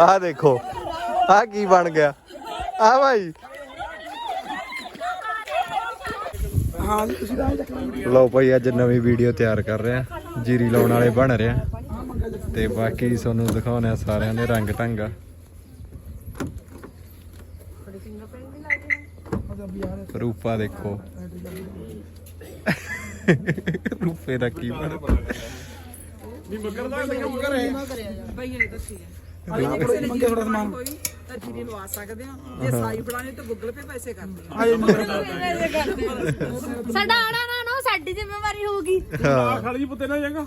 ਆਹ ਦੇਖੋ ਆਹ ਕੀ ਬਣ ਗਿਆ? ਆ ਭਾਈ। ਹਾਂ ਜੀ ਤੁਸੀਂ ਤਾਂ ਐਂ ਚੱਕ ਲਓ ਭਾਈ ਅੱਜ ਨਵੀਂ ਵੀਡੀਓ ਤਿਆਰ ਕਰ ਰਹੇ। ਆ ਜੀਰੀ ਲਾਉਣ ਵਾਲੇ ਬਣ ਰਹੇ। ਆ ਤੇ ਬਾਕੀ ਤੁਹਾਨੂੰ ਦਿਖਾਉਣੇ ਆ ਸਾਰਿਆਂ ਦੇ ਰੰਗ ਢੰਗ। ਰੂਪਾ ਦੇਖੋ। ਰੂਪੇ ਦਾ ਕੀ ਬਣ ਮੰਗੇ ਥੋੜਾ ਸਮਾਨ। ਕੋਈ ਤਾਂ ਜੀਰੀ ਲਵਾ ਸਕਦੇ ਆ ਜੇ ਸਾਈ ਫੜਾਣੇ ਤਾਂ ਗੂਗਲ ਪੇ ਪੈਸੇ ਕਰਦੇ ਆ। ਆਏ ਮੰਗੇ ਸਾਡਾ ਆਣਾ ਨਾ ਨਾ ਸਾਡੀ ਜ਼ਿੰਮੇਵਾਰੀ ਹੋਊਗੀ। ਹਾਂ। ਖੜ ਜੀ ਪੁੱਤੇ ਨਾ ਜਾਂਗਾ।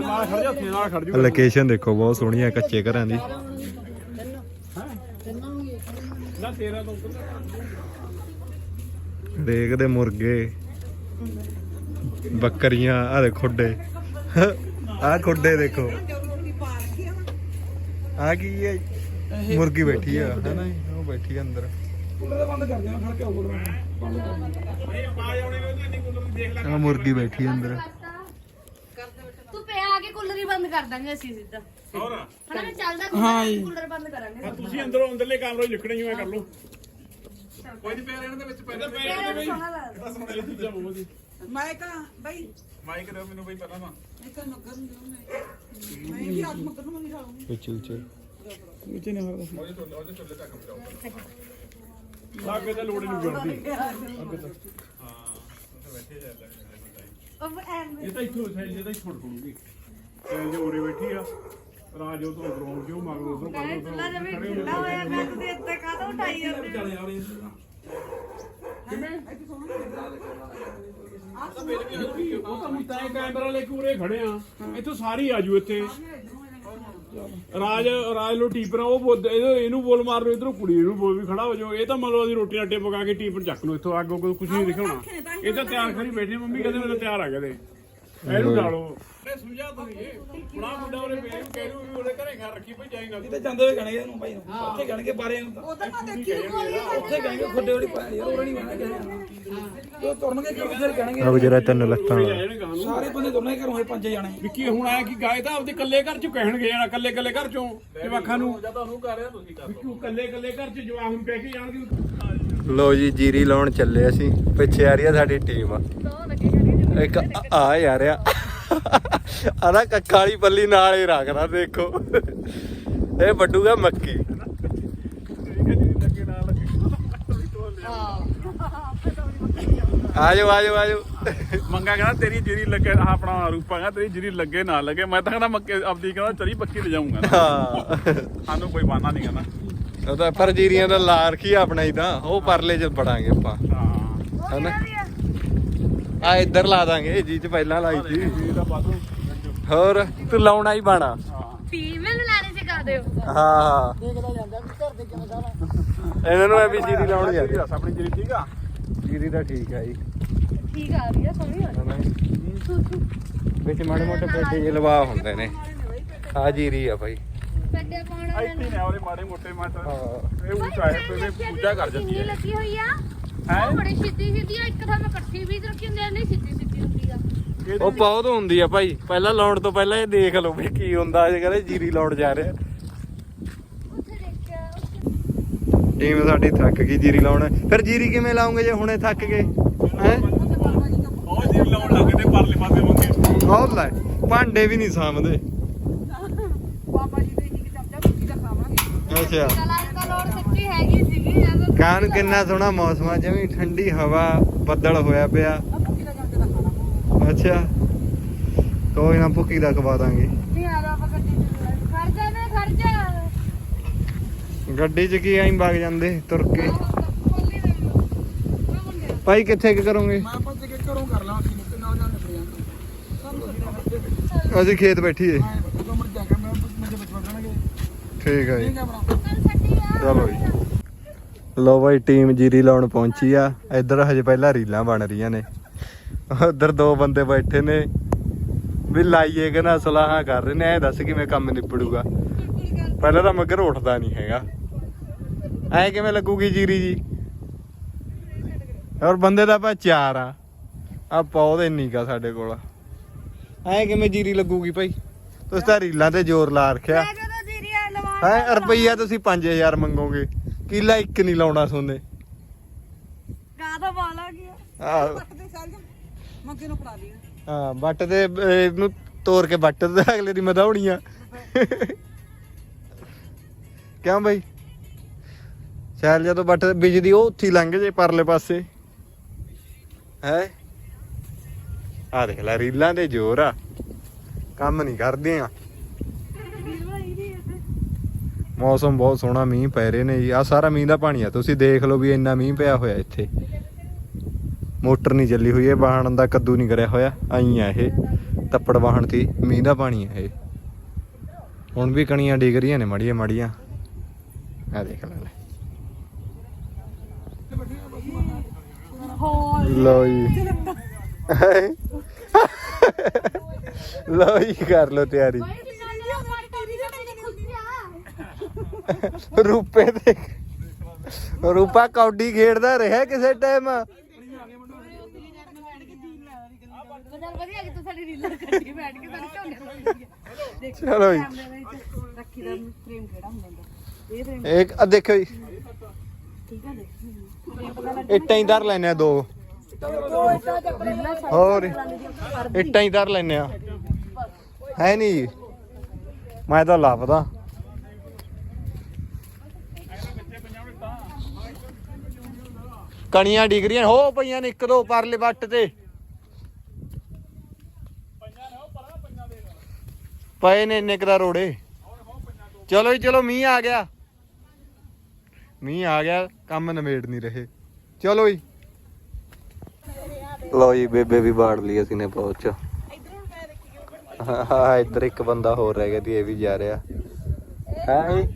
ਨਾਲ ਖੜ ਜਾ ਉੱਥੇ ਨਾਲ ਖੜ ਜੂ ਲੋਕੇਸ਼ਨ ਦੇਖੋ ਬਹੁਤ ਸੋਹਣੀ ਆ ਕੱਚੇ ਘਰਾਂ ਦੀ। ਨਾ ਤੇਰਾ ਤੋਂ ਰੇਗ ਦੇ। ਮੁਰਗੇ ਬੱਕਰੀਆਂ ਆ ਦੇ ਖੁੱਡੇ। ਆ ਖੁੱਡੇ ਦੇਖੋ। ਆ ਕੀ ਹੈ? ਮੁਰਗੀ ਬੈਠੀ ਆ ਹੈਨਾ? ਉਹ ਬੈਠੀ ਆ ਅੰਦਰ। ਕੂਲਰ ਦਾ ਬੰਦ ਕਰ ਦੇਣਾ ਖੜ ਕੇ ਆਉਗਾ ਆ ਮੁਰਗੀ ਬੈਠੀ ਆ ਅੰਦਰ। ਤੂੰ ਪਿਆ ਆ ਕੇ ਕੂਲਰ ਹੀ ਬੰਦ ਕਰ ਦਾਂਗੇ ਅਸੀਂ ਸਿੱਧਾ। ਹੋਰ? ਹਣਾ ਮੈਂ ਚੱਲਦਾ ਹਾਂ ਜੀ। ਕੂਲਰ ਬੰਦ ਕਰਾਂਗੇ ਤੁਸੀਂ ਅੰਦਰੋਂ ਅੰਦਰਲੇ ਕਮਰੇ ਲਿਖਣੇ ਹੀ ਕਰ ਲਓ। ਕੋਈ ਨਹੀਂ ਪੈਰ ਇਹਨਾਂ ਦੇ ਵਿੱਚ ਪੈਰ ਪੈਰ ਸੋਹਣਾ ਲੱਗਦਾ। ਸੁਣ ਲੈ ਚੀਜ਼ਾਂ ਬਹੁਤ ਜੀ ਮੈਂ ਕਹਾਂ ਬਈ। ਮਾਈਕ ਦਿਓ ਮੈਨੂੰ ਬਈ ਪਹਿਲਾਂ ਤਾਂ। ਇਹ ਤਾਂ ਨਗਰ ਨੂੰ ਦਿਓ ਮੈਂ ਵੀ ਆਪ ਮਗਰ ਨੂੰ ਵੀ ਖਾਉਂਗੀ ਉੱਚੀ ਉੱਚੀ ਨੀਚੇ ਨਹੀਂ ਹੋਗਾ ਉਹਦੇ ਚੁੱਲੇ ਉਹਦੇ ਚੁੱਲੇ ਤੱਕ ਪਹੁੰਚਾਓ। ਲਾਗੇ ਤਾਂ ਲੋੜ ਹੀ ਨਹੀਂ ਪੜਦੀ ਅੱਗੇ ਤਾਂ ਹਾਂ ਉੱਥੇ ਬੈਠੇ ਜਾ ਉਹ ਐਵੇਂ ਇਹ ਤਾਂ ਇੱਥੋਂ ਸਾਈਡ ਜੇ ਤਾਂ ਹੀ ਛੋੜ ਪੜੂਗੀ ਤੇ ਜੇ ਉਰੇ ਬੈਠੀ ਆ ਰਾਜ ਉਹ ਤੋਂ ਉਧਰੋਂ ਕਿਉਂ ਮਗਰ ਉਧਰੋਂ ਮੈਂ ਚੁੱਲਾ ਜਮੇ ਢਿੱਲਾ ਹੋਇਆ ਮੈਂ ਤੇ ਇੱਥੇ ਕਾਹਤੋਂ ਉਠਾਈ ਜਾਂਦੇ ਹੋ? ਉਹ ਤਾਂ ਹੁਣ ਤੈਂ ਕੈਮਰਾ ਲੈ ਕੇ ਉਰੇ ਖੜੇ ਆ ਇੱਥੋਂ ਸਾਰੀ ਆਜੂ ਇੱਥੇ ਰਾਜ ਰਾਜ ਲੋ ਟੀਪਰ ਆ, ਉਹ ਬੋਲ- ਇਹਨੂੰ ਇਹਨੂੰ ਬੋਲ ਮਾਰ ਲਓ ਇਧਰੋਂ ਕੁੜੀ ਨੂੰ ਬੋਲ ਵੀ ਖੜਾ ਹੋ ਜਾਓ। ਇਹ ਤਾਂ ਮੰਨ ਲਓ ਅਸੀਂ ਰੋਟੀ ਆਟੇ ਪਕਾ ਕੇ ਟੀਪਰ ਚੱਕ ਲਓ ਇੱਥੋਂ ਅੱਗੋਂ ਕੋਈ ਕੁਝ ਨਹੀਂ ਦਿਖਾਉਣਾ। ਇਹ ਤਾਂ ਤਿਆਰ ਖੜੀ ਬੈਠੀ ਮੰਮੀ ਕਹਿੰਦੇ ਮੈਂ ਤਾਂ ਤਿਆਰ ਆ ਗਏ ਇਹਨੂੰ ਡਾਲੋ ਮੈਂ ਸਮਝਾ ਤਾ ਇਹ ਬੁੜਾ ਮੁੰਡਾ ਉਹਨੇ ਮੇਰੇ ਨੂੰ ਕਹਿ ਵੀ ਉਹਦੇ ਘਰੇ ਘਰ ਰੱਖੀ ਭਈ ਜਾਏਗਾ ਤੇ ਜਾਂਦੇ ਹੋਏ ਗਣਗੇ ਇਹਨੂੰ ਭਾਈ ਨੂੰ। ਉੱਥੇ ਗਣਗੇ ਬਾਰੇ ਨੂੰ ਤਾਂ। ਉਧਰ ਮੈਂ ਦੇਖੀ ਕੋਈ ਉੱਥੇ ਗਣਗੇ ਖੁੱਡੇ ਵਾਲੀ ਪਾਣੀ ਯਾਰ ਉਹ ਨਹੀਂ ਗਣਾ ਕਿਸੇ ਉਹ ਤੁਰਨਗੇ ਕਿਉਂ ਫਿਰ ਗਣਗੇ ਆ ਜਿਹੜਾ ਤਿੰਨ ਲੱਤਾਂ। ਨੂੰ ਸਾਰੇ ਬੰਦੇ ਤੁਰਨਗੇ ਘਰੋਂ ਇਹ ਪੰਜੇ ਜਾਣੇ। ਵਿੱਕੀ ਹੁਣ ਆਇਆ ਕਿ ਗਾਏ ਤਾਂ ਆਪਦੇ ਕੱਲੇ ਘਰ ਚ ਕਹਿਣਗੇ ਜਾਣਾ ਕੱਲੇ ਕੱਲੇ ਘਰ ਚੋਂ ਜਵਾਖਾਂ ਨੂੰ। ਜਾਂ ਤੁਹਾਨੂੰ ਕਰ ਰਿਹਾ ਤੁਸੀਂ ਕਰ ਵਿੱਕੀ ਕੱਲੇ ਕੱਲੇ ਘਰ ਚ ਜਵਾਖ ਨੂੰ ਕਹਿ ਕੇ ਜਾਣਗੇ। ਲੋ ਜੀ ਜੀਰੀ ਲਾਉਣ ਚੱਲੇ ਅਸੀਂ। ਪਿੱਛੇ ਆ ਰਹੀ ਆ ਸਾਡੀ ਟੀਮ। ਇੱਕ ਆ- ਯਾਰ ਆ। ਆਦਾ ਕਾਲੀ ਪੱਲੀ ਨਾਲ ਹੀ ਰੱਖਦਾ ਦੇਖੋ। ਇਹ ਵੱਡੂਗਾ ਮੱਕੀ। ਆਜੋ ਆਜੋ ਆਜੋ। ਮੰਗਾ ਕਹਿੰਦਾ ਤੇਰੀ ਜਿਹੜੀ ਲੱਗੇ ਆਹ ਆਪਣਾ ਰੂਪਾ ਕਹਿੰਦਾ ਤੇਰੀ ਜਿਹੜੀ ਲੱਗੇ ਨਾ ਲੱਗੇ। ਮੈਂ ਤਾਂ ਕਹਿੰਦਾ ਮੱਕੇ ਆਪਦੀ ਕਹਿੰਦਾ ਚਰੀ ਪੱਕੀ ਲੈ ਜਾਊਂਗਾ ਹਾਂ। ਸਾਨੂੰ ਕੋਈ ਬਾਨਾ ਨਹੀਂ ਕਹਿੰਦਾ। ਉਹ ਤਾਂ ਪਰ ਜੀਰੀਆਂ ਦਾ ਲਾ ਰੱਖੀ ਆਪਣਾ ਹੀ ਤਾਂ। ਉਹ ਪਰਲੇ ਚ ਪੜਾਂਗੇ ਆਪਾਂ। ਹਾਂ। ਹਨਾ? ਆ ਇੱਧਰ ਲਾ ਦਾਂਗੇ ਜੀ ਚ ਪਹਿਲਾਂ ਲਾਈ ਸੀ। ਤਾਂ ਹੋਰ ਤੂੰ ਲਾਉਣਾ ਹੀ ਬਾਣਾ ਫੀਮੇਲ ਲਾਣੇ ਸਿਖਾ ਦਿਓ। ਹਾਂ ਇਹਨਾਂ ਨੂੰ ਐ ਵੀ ਜੀਰੀ ਲਾਉਣ ਜਾ ਦੱਸ ਆਪਣੀ ਜਿਹੜੀ ਠੀਕ ਆ? ਜੀਰੀ ਦਾ ਠੀਕ ਆ ਜੀ। ਠੀਕ ਆ ਰਹੀ ਆ ਸੋਹਣੀ ਆ। ਜੀ। ਵਿੱਚ ਮਾੜੇ ਮੋਟੇ ਪੇਟੇ ਜਿਹੇ ਲਵਾ ਹੁੰਦੇ ਨੇ। ਆ ਜੀਰੀ ਆ ਭਾਈ ਪੱਡੇ ਪਾਉਣ ਇੱਥੇ ਨੇ ਉਹਦੇ ਮਾੜੇ ਮੋਟੇ ਮਾਤਾ ਹਾਂ। ਇਹ ਉੱਚਾ ਹੈ ਤੇ ਪੂਜਾ ਕਰ ਜਾਂਦੀ ਹੈ। ਲੱਗੀ ਹੋਈ ਆ। ਹੈ? ਉਹ ਬੜੀ ਸਿੱਧੀ ਸਿੱਧੀ ਆ ਇੱਕ ਥਾਂ ਮੈਂ ਇਕੱਠੀ ਵੀ ਰੱਖੀ ਹੁੰਦੀ ਆ ਨਹੀਂ ਸਿੱਧੀ ਸਿੱਧੀ ਹੁੰਦੀ ਆ। ਉਹ ਬਹੁਤ ਹੁੰਦੀ ਆ ਭਾਈ। ਪਹਿਲਾਂ ਲਾਉਣ ਤੋਂ ਪਹਿਲਾਂ ਇਹ ਦੇਖ ਲਓ ਵੀ ਕੀ ਹੁੰਦਾ ਜੇ ਕਹਿੰਦੇ ਜੀਰੀ ਲਾਉਣ ਜਾ ਰਿਹਾ ਉੱਥੇ ਦੇਖਿਆ ਉੱਥੇ। ਟੀਮ ਸਾਡੀ ਥੱਕ ਗਈ ਜੀਰੀ ਲਾਉਣ। ਫਿਰ ਜੀਰੀ ਕਿਵੇਂ ਲਾਉਂਗੇ ਜੇ ਹੁਣੇ ਥੱਕ ਗਏ? ਹੈ? ਉਹ ਜੀ ਲਾਉਣ ਲੱਗੇ ਤੇ ਪਰਲੇ ਪਾਸੇ ਮੰਗੇ ਬਹੁਤ ਲੈ ਭਾਂਡੇ ਵੀ ਨਹੀਂ ਸਾਂਭਦੇ ਬਾਬਾ ਜੀ ਦੇ ਇੱਕ ਚਮਚਾ ਕੁੱਤੀ ਦਾ ਖਾਵਾਂਗੇ ਅੱਛਾ। ਲੋੜ ਸੱਚੀ ਹੈਗੀ ਸੀਗੀ ਕਾਨ ਕਿੰਨਾ ਸੋਹਣਾ ਮੌਸਮ ਆ ਜਿਵੇਂ ਠੰਡੀ ਹਵਾ ਬੱਦਲ ਹੋਇਆ ਪਿਆ। ਦਾ ਦਾ ਖਾਣਾ ਅੱਛਾ। ਕੋਈ ਨਾ ਭੁੱਕੀ ਦਾ ਖਵਾ ਦਾਂਗੇ। ਨਹੀਂ ਆ ਆਪਾਂ ਗੱਡੀ ਚ ਖਰਚਾ ਨੇ ਖਰਚਾ ਗੱਡੀ 'ਚ ਕੀ ਐਂ ਵਗ ਜਾਂਦੇ ਤੁਰ ਕੇ। ਖੋਲੀ ਦੇ ਲਓ ਮੈਂ ਮੁੰਡੇ ਭਾਈ ਕਿੱਥੇ ਕੁ ਕਰੋਗੇ? ਮੈਂ ਪੰਜ ਕੇ ਘਰੋਂ ਕਰ ਲਾਂ ਅਸੀਂ ਤੇ ਖੇਤ ਬੈਠੀਏ। ਮੈਂ ਵਿੱਚ ਵੜਨਗੇ ਠੀਕ ਆ ਜੀ। ਠੀਕ ਭਰਾ। ਚਲੋ ਜੀ ਲੋ ਬਾਈ ਟੀਮ ਜੀਰੀ ਲਾਉਣ ਪਹੁੰਚੀ ਆ। ਇੱਧਰ ਹਜੇ ਪਹਿਲਾਂ ਰੀਲਾਂ ਬਣ ਰਹੀਆਂ ਨੇ। ਉਧਰ ਦੋ ਬੰਦੇ ਬੈਠੇ ਨੇ। ਵੀ ਲਾਈਏ ਕਿ ਨਾ ਸਲਾਹਾਂ ਕਰ ਰਹੇ ਨੇ। ਐ ਦੱਸ ਕਿਵੇਂ ਕੰਮ ਨਿਬੜੂਗਾ ਪਹਿਲਾਂ ਤਾਂ ਮਗਰ ਉੱਠਦਾ ਨਹੀਂ ਹੈਗਾ। ਐ ਕਿਵੇਂ ਲੱਗੂਗੀ ਜੀਰੀ ਜੀ? ਔਰ ਬੰਦੇ ਦਾ ਪਾ ਚਾਰ ਆ। ਆ ਪੌਦੇ ਇੰਨੀ ਕਾ ਸਾਡੇ ਕੋਲ। ਐ ਕਿਵੇਂ ਜੀਰੀ ਲੱਗੂਗੀ ਭਾਈ? ਤੁਸੀਂ ਤਾਂ ਰੀਲਾਂ ਤੇ ਜ਼ੋਰ ਲਾ ਰੱਖਿਆ। ਹੈ ਰੁਪਈਆ ਤੁਸੀਂ 5000 ਮੰਗੋਗੇ। ਕਿੱਲਾ ਇੱਕ ਨਹੀਂ ਲਾਉਣਾ ਸੋਨੇ। ਕਾਹਦਾ ਬਾਲ ਆ ਗਿਆ। ਆ ਪੱਟਦੇ ਸਾਲ ਮੰਗੇ ਨੂੰ ਫੜਾ ਲਿਆ। ਹਾਂ ਬੱਟ ਤੇ ਇਹਨੂੰ ਤੋੜ ਕੇ ਬੱਟ ਤੇ ਅਗਲੇ ਦੀ ਮਧਾਉਣੀ ਆ ਕਿਉਂ ਬਈ? ਸ਼ਾਇਦ ਜਦੋਂ ਬੱਟ ਬਿਜਲੀ ਉਹ ਉੱਥੀ ਲੰਘ ਜੇ ਪਰਲੇ ਪਾਸੇ। ਹੈ? ਆ ਦੇਖ ਲੈ ਰੀਲਾਂ ਦੇ ਜ਼ੋਰ ਆ। ਕੰਮ ਨਹੀਂ ਕਰਦੇ ਆ ਮੌਸਮ ਬਹੁਤ ਸੋਹਣਾ ਮੀਂਹ ਪੈ ਰਹੇ ਨੇ ਜੀ। ਆ ਸਾਰਾ ਮੀਂਹ ਦਾ ਪਾਣੀ ਆ। ਤੁਸੀਂ ਦੇਖ ਲਓ ਵੀ ਇੰਨਾ ਮੀਂਹ ਪਿਆ ਹੋਇਆ ਇੱਥੇ। ਮੋਟਰ ਨਹੀਂ ਚੱਲੀ ਹੋਈ ਇਹ ਵਾਹਣ ਦਾ ਕੱਦੂ ਨਹੀਂ ਕਰਿਆ ਹੋਇਆ। ਆਈ ਆ ਇਹ। ਤੱਪੜ ਵਾਹਣ ਦੀ ਮੀਂਹ ਦਾ ਪਾਣੀ ਆ ਇਹ। ਹੁਣ ਵੀ ਕਣੀਆਂ ਡਿੱਗ ਰਹੀਆਂ ਨੇ ਮੜੀਆਂ ਮੜੀਆਂ। ਆ ਦੇਖ ਲੈ ਲੈ। ਲਓ ਜੀ। ਲਓ ਜੀ ਕਰ ਲਓ ਤਿਆਰੀ। ਰੂਪੇ ਤੇ ਰੂਪਾ ਕੌਡੀ ਖੇਡਦਾ ਰਿਹਾ ਕਿਸੇ ਟਾਈਮ ਬਦਲ ਵਧੀਆ ਕਿ ਤੂੰ ਸਾਡੀ ਰੀਲਾਂ ਕੱਢੀ ਬੈਠ ਕੇ ਸਾਡੇ ਝੋਨੇ ਲਾਉਂਦੀ ਚਲੋ ਜੀ। ਰੱਖੀ ਦਾ ਫਰੇਮ ਕਿਹੜਾ ਹੁੰਦਾ ਹੁੰਦਾ। ਇਹ ਫਰੇਮ ਇੱਕ ਆ ਦੇਖੋ ਜੀ। ਠੀਕ ਆ ਦੇਖ। ਇੱਟਾਂ ਹੀ ਧਰ ਲੈਨੇ ਆ ਦੋ। ਹੋਰ ਇੱਟਾਂ ਹੀ ਧਰ ਲੈਨੇ ਆ। ਹੈ ਨਹੀਂ ਮੈਂ ਤਾਂ ਲੱਭਦਾ। ਕਣੀਆਂ ਡਿਗਰੀਆਂ, ਹੋ ਪਈਆਂ ਨੇ ਇੱਕ ਦੋ ਪਰਲੇ ਵੱਟ ਤੇ। ਪਏ ਨੇ ਇੰਨੇ ਕੁ ਰੋੜੇ। ਚਲੋ ਜੀ, ਚਲੋ ਮੀਂਹ ਆ ਗਿਆ। ਮੀਂਹ ਆ ਗਿਆ, ਕੰਮ ਨਵੇੜ ਨਹੀਂ ਰਹੇ। ਚਲੋ ਜੀ। ਲੋ ਜੀ, ਬੇਬੇ ਵੀ ਬਾੜ ਲਈ ਅਸੀਂ ਨੇ ਪਹੁੰਚ। ਹਾਂ ਇੱਧਰ ਇੱਕ ਬੰਦਾ ਹੋਰ ਰਹਿ ਗਿਆ ਦੀ ਇਹ ਵੀ ਜਾ ਰਿਹਾ। ਹੈ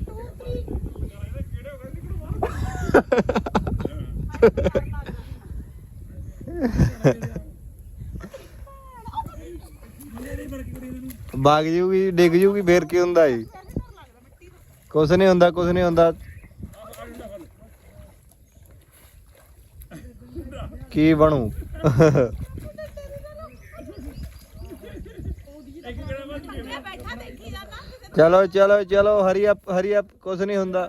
ਬਾਗ ਜੂਗੀ ਡਿੱਗ ਜੂਗੀ ਫੇਰ ਕੀ ਹੁੰਦਾ ਜੀ? ਕੁਛ ਨਹੀਂ ਹੁੰਦਾ ਕੁਛ ਨਹੀਂ ਹੁੰਦਾ। ਕੀ ਬਣੂ? ਚਲੋ ਚਲੋ ਚਲੋ ਹਰੀ ਅਪ ਹਰੀ ਅਪ ਕੁਛ ਨਹੀਂ ਹੁੰਦਾ।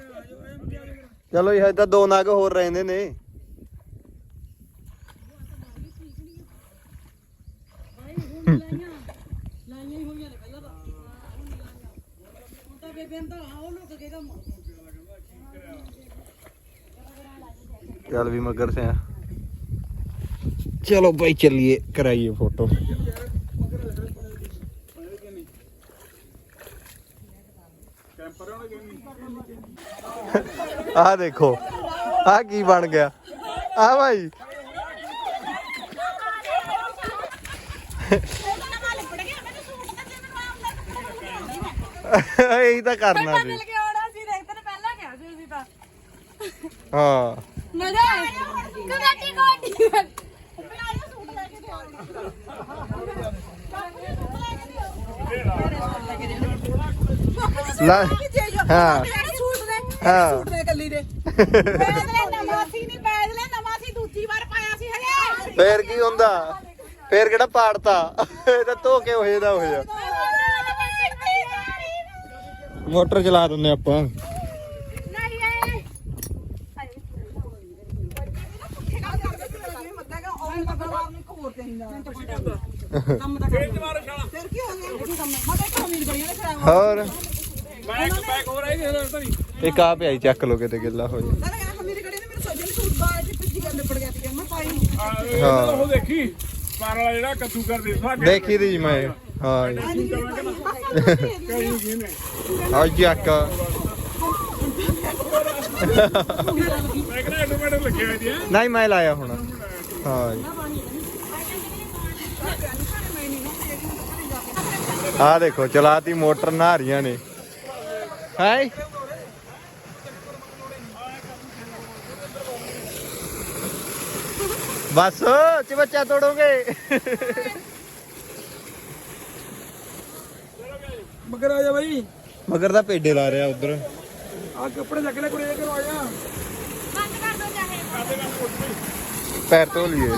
ਚਲੋ ਇਹ ਤਾਂ ਦੋ ਨਾਗ ਹੋਰ ਰਹਿੰਦੇ ਨੇ ਲਾਈਆਂ ਹੀ ਹੋਈਆਂ ਨੇ ਪਹਿਲਾਂ ਤਾਂ ਹੁਣ ਤਾਂ ਬੇਬੇ ਨੂੰ ਤਾਂ ਹਾਂ ਉਹ ਲੋਕ ਕੇ ਕੰਮ ਚੱਲ ਵੀ ਮਗਰ ਸੇ ਚਲੋ ਭਾਈ ਚੱਲੀਏ ਕਰਾਈਏ ਫੋਟੋ ਆਹ ਦੇਖੋ ਆਹ ਕੀ ਬਣ ਗਿਆ ਆ ਭਾਈ ਇਹੀ ਤਾਂ ਕਰਨਾ ਸੀ। ਮਿਲ ਕੇ ਆਉਣਾ ਸੀ ਦੇਖ ਤੈਨੂੰ ਪਹਿਲਾਂ ਕਿਹਾ ਸੀ ਅਸੀਂ ਤਾਂ। ਹਾਂ। ਮਜ਼ਾ ਕਬੱਡੀ ਕਬੱਡੀ। ਲੈ। ਹਾਂ। ਸੂਟ ਦੇ ਹਾਂ। ਸੂਟ ਕੱਲੀ ਦੇ। ਪੈਦਲੇ ਨਵਾਂ ਸੀ ਨਹੀਂ ਪੈਦਲੇ ਨਵਾਂ ਸੀ ਦੂਜੀ ਵਾਰ ਪਾਇਆ ਸੀ ਹਜੇ। ਫੇਰ ਕੀ ਹੁੰਦਾ? ਫੇਰ ਕਿਹੜਾ ਪਾੜਤਾ? ਇਹ ਤਾਂ ਧੋ ਕੇ ਹੋਏ ਦਾ ਹੋਇਆ। ਮੋਟਰ ਚਲਾ ਦਿੰਨੇ ਆਪਾਂ। ਕਰ ਹੋਰ? ਬੈਕ ਬੈਕ ਹੋ ਰਹੀ ਹੈ ਤਾਂ ਨਹੀਂ। ਇੱਕ ਆ ਪਿਆਈ ਚੱਕ ਲੋ ਕਿਤੇ ਗਿੱਲਾ ਹੋ ਜਾ ਮੈਂ ਤਾਂ ਕਹਿੰਦਾ ਮੇਰੇ ਕੜੇ ਨੇ ਮੇਰੇ ਸੋਜੇ ਸੂਟ ਬਾਹਰ ਚ ਪਿੱਛੇ ਗੱਲ ਨਿਪੜ ਗਿਆ ਸੀ ਮੈਂ ਪਾਈ ਨਹੀਂ ਹਾਂ। ਉਹ ਦੇਖੀ ਪਰ ਵਾਲਾ ਜਿਹੜਾ ਕੱਦੂ ਕਰਦੇ ਸਾਡੇ ਦੇਖੀ ਦੀ ਮੈਂ। ਹਾਂ ਜੀ। ਜੀ ਨੇ ਮੈਂ ਕਹਿੰਦਾ ਆਟੋਮੈਟਿਕ ਲੱਗੇ ਹੋਏ ਦੀ ਨਹੀਂ ਮੈਂ ਲਾਇਆ ਹੁਣ ਹਾਂ ਆ ਦੇਖੋ ਚਲਾਤੀ ਮੋਟਰ ਨਹਾਰੀਆਂ ਨੇ ਹੈ ਬਸ ਚਬੱਚਾ ਤੋੜੋਗੇ ਮਗਰ ਆ ਜਾ ਬਾਈ। ਮਗਰ ਦਾ ਪੇਡੇ ਲਾ ਰਿਹਾ ਉਧਰ। ਆ ਕੱਪੜੇ ਚੱਕ ਲੈ ਕੁੜੀ ਘਰੋਂ ਆ ਜਾ। ਬੰਦ ਕਰ ਦੋ ਚਾਹੇ। ਪੈਰ ਧੋ ਲਈਏ।